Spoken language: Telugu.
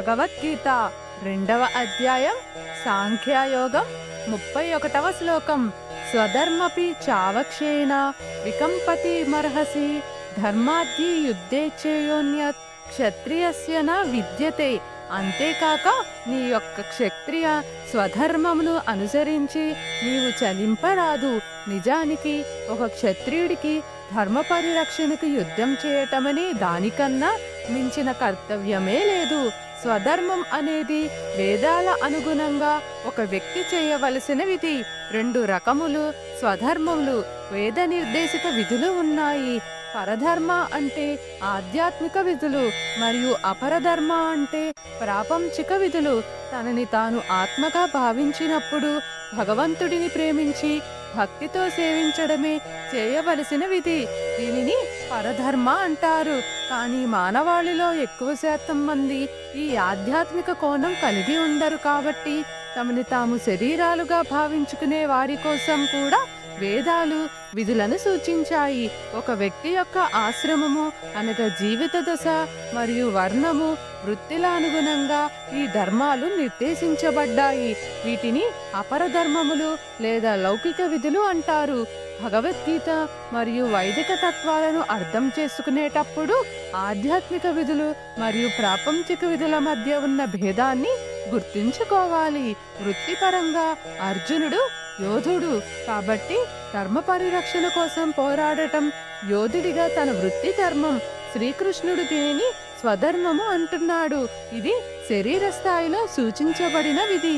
భగవద్గీత రెండవ అధ్యాయం సాంఖ్యయోగం ముప్పై ఒకటవ శ్లోకం. స్వధర్మపి చావక్షేణ వికంపతి మర్హసి ధర్మాద్ది యుద్ధే చేయోన్యత్ క్షత్రియస్య విద్యతే. అంతేకాక నీ యొక్క క్షత్రియ స్వధర్మమును అనుసరించి నీవు చలింపరాదు. నిజానికి ఒక క్షత్రియుడికి ధర్మ పరిరక్షణకు యుద్ధం చేయటమని దానికన్నా మించిన కర్తవ్యమే లేదు. స్వధర్మం అనేది వేదాల అనుగుణంగా ఒక వ్యక్తి చేయవలసిన విధి. రెండు రకములు స్వధర్మములు వేద నిర్దేశిత విధులు ఉన్నాయి. పరధర్మ అంటే ఆధ్యాత్మిక విధులు మరియు అపరధర్మ అంటే ప్రాపంచిక విధులు. తనని తాను ఆత్మగా భావించినప్పుడు భగవంతుడిని ప్రేమించి భక్తితో సేవించడమే చేయవలసిన విధి. దీనిని పరధర్మ అంటారు. కానీ మానవాళిలో ఎక్కువ శాతం మంది ఈ ఆధ్యాత్మిక కోణం కలిగి ఉండరు కాబట్టి తమని తాము శరీరాలుగా భావించుకునే వారి కోసం కూడా వేదాలు విధులను సూచించాయి. ఒక వ్యక్తి యొక్క ఆశ్రమము అనగా జీవిత దశ మరియు వర్ణము వృత్తిల అనుగుణంగా ఈ ధర్మాలు నిర్దేశించబడ్డాయి. వీటిని అపరధర్మములు లేదా లౌకిక విధులు అంటారు. భగవద్గీత మరియు వైదిక తత్వాలను అర్థం చేసుకునేటప్పుడు ఆధ్యాత్మిక విధులు మరియు ప్రాపంచిక విధుల మధ్య ఉన్న భేదాన్ని గుర్తుంచుకోవాలి. వృత్తిపరంగా అర్జునుడు యోధుడు కాబట్టి ధర్మ పరిరక్షణ కోసం పోరాడటం యోధుడిగా తన వృత్తి ధర్మం శ్రీకృష్ణుడు దీనిని స్వధర్మము అంటున్నాడు. ఇది శరీర స్థాయిలో సూచించబడిన విధి.